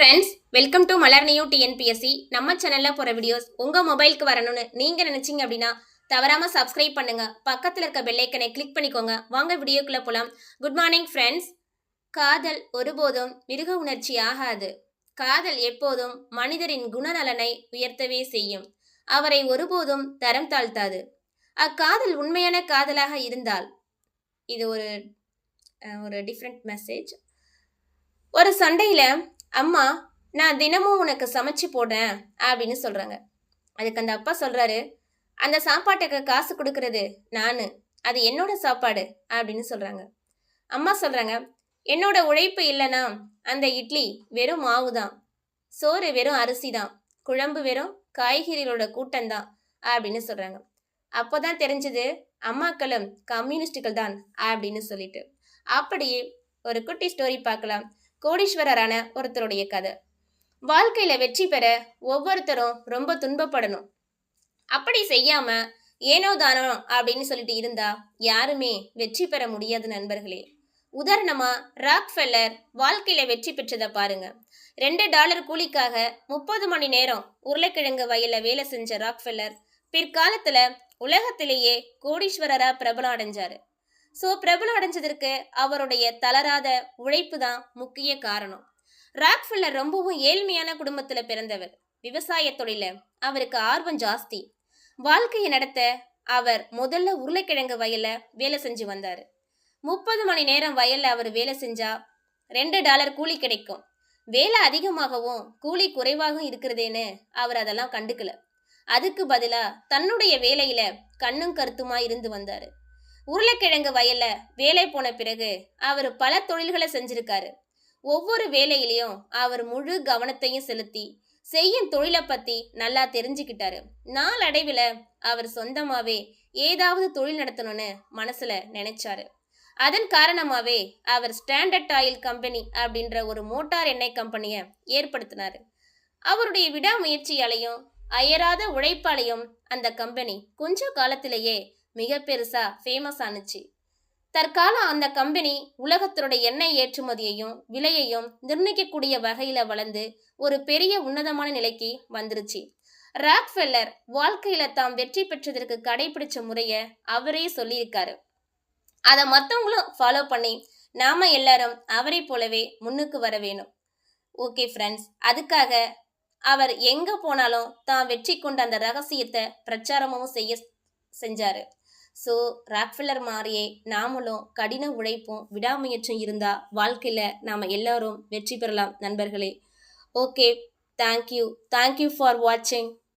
Friends welcome to Malar new TNPSC நம்ம சேனலில் போகிற வீடியோஸ் உங்கள் மொபைலுக்கு வரணும்னு நீங்கள் நினச்சிங்க அப்படின்னா தவறாம சப்ஸ்கிரைப் பண்ணுங்க. பக்கத்தில் இருக்க பெல்லைக்கனை கிளிக் பண்ணிக்கோங்க. வாங்க வீடியோக்குள்ள போகலாம் குட் மார்னிங் ஃப்ரெண்ட்ஸ் காதல் ஒருபோதும் மிருக உணர்ச்சி ஆகாது. காதல் எப்போதும் மனிதரின் குணநலனை உயர்த்தவே செய்யும். அவரை ஒருபோதும் தரம் தாழ்த்தாது. அக்காதல் உண்மையான காதலாக இருந்தால் இது ஒரு ஒரு டிஃப்ரெண்ட் மெசேஜ் ஒரு சண்டையில் அம்மா நான் தினமும் உனக்கு சமைச்சு போடுறேன் அப்படின்னு சொல்றாங்க. அதுக்கு அந்த அப்பா சொல்றாரு அந்த சாப்பாட்டுக்கு காசு கொடுக்கறது நானு அது என்னோட சாப்பாடு அப்படின்னு சொல்றாங்க. அம்மா சொல்றாங்க என்னோட உழைப்பு இல்லைன்னா அந்த இட்லி வெறும் மாவு தான் சோறு வெறும் அரிசி தான் குழம்பு வெறும் காய்கறிகளோட கூட்டம்தான் அப்படின்னு சொல்றாங்க. அப்போதான் தெரிஞ்சது அம்மாக்களும் கம்யூனிஸ்டுகள் தான் அப்படின்னு சொல்லிட்டு. அப்படியே ஒரு குட்டி ஸ்டோரி பார்க்கலாம். கோடீஸ்வரரான ஒருத்தருடைய கதை. வாழ்க்கையில வெற்றி பெற ஒவ்வொருத்தரும் ரொம்ப துன்பப்படணும். அப்படி செய்யாம ஏனோ தானோ அப்படின்னு சொல்லிட்டு இருந்தா யாருமே வெற்றி பெற முடியாது நண்பர்களே. உதாரணமா ராக்ஃபெல்லர் வாழ்க்கையில வெற்றி பெற்றதை பாருங்க. ரெண்டு டாலர் கூலிக்காக முப்பது மணி நேரம் உருளைக்கிழங்கு வயல்ல வேலை செஞ்ச ராக் ஃபெல்லர் பிற்காலத்துல உலகத்திலேயே கோடீஸ்வரரா பிரபலம் அடைஞ்சாரு. ஸோ பிரபலம் அடைஞ்சதற்கு அவருடைய தளராத உழைப்பு தான் முக்கிய காரணம். ராக்ஃபில்லர் ரொம்பவும் ஏழ்மையான குடும்பத்துல பிறந்தவர். விவசாய தொழில அவருக்கு ஆர்வம் ஜாஸ்தி. வாழ்க்கையை நடத்த அவர் முதல்ல உருளைக்கிழங்கு வயல்ல வேலை செஞ்சு வந்தாரு. முப்பது மணி நேரம் வயல்ல அவர் வேலை செஞ்சா ரெண்டு டாலர் கூலி கிடைக்கும். வேலை அதிகமாகவும் கூலி குறைவாகவும் இருக்கிறதேன்னு அவர் அதெல்லாம் கண்டுக்கல. அதுக்கு பதிலா தன்னுடைய வேலையில கண்ணும் கருத்துமா இருந்து வந்தாரு. உருளைக்கிழங்கு வயல்ல வேலை போன பிறகு அவர் பல தொழில்களை செஞ்சிருக்காரு. ஒவ்வொரு வேலையிலையும் அவர் முழு கவனத்தையும் செலுத்தி செய்யும் தொழிலை பத்தி நல்லா தெரிஞ்சுக்கிட்டாரு. நாளடைவில் அவர் சொந்தமாவே ஏதாவது தொழில் நடத்தணும்னு மனசுல நினைச்சாரு. அதன் காரணமாவே அவர் ஸ்டாண்டர்ட் ஆயில் கம்பெனி அப்படின்ற ஒரு மோட்டார் எண்ணெய் கம்பெனியை ஏற்படுத்தினார். அவருடைய விடாமுயற்சியாலையும் அயராத உழைப்பாலையும் அந்த கம்பெனி கொஞ்ச காலத்திலேயே மிக பெருசா ஃபேமஸ் ஆனுச்சு. தற்கால அந்த கம்பெனி உலகத்தினுடைய எண்ணெய் ஏற்றுமதியையும் விலையையும் நிர்ணயிக்கக்கூடிய வகையில வளர்ந்து ஒரு பெரிய உன்னதமான நிலைக்கு வந்துருச்சு. ராக்ஃபெல்லர் வாழ்க்கையில தாம் வெற்றி பெற்றதற்கு கடைபிடிச்ச முறைய அவரே சொல்லியிருக்காரு. அதை மற்றவங்களும் ஃபாலோ பண்ணி நாம எல்லாரும் அவரை போலவே முன்னுக்கு வர வேணும். ஓகே ஃப்ரெண்ட்ஸ் அதுக்காக அவர் எங்க போனாலும் தான் வெற்றி கொண்ட அந்த ரகசியத்தை பிரச்சாரமும் செய்ய செஞ்சாரு. ஸோ ராக்ஃபில்லர் மாதிரியே நாமளும் கடின உழைப்பும் விடாமுயற்சியும் இருந்தால் வாழ்க்கையில் நாம் எல்லாரும் வெற்றி பெறலாம் நண்பர்களே. ஓகே தேங்க்யூ தேங்க்யூ ஃபார் வாட்சிங்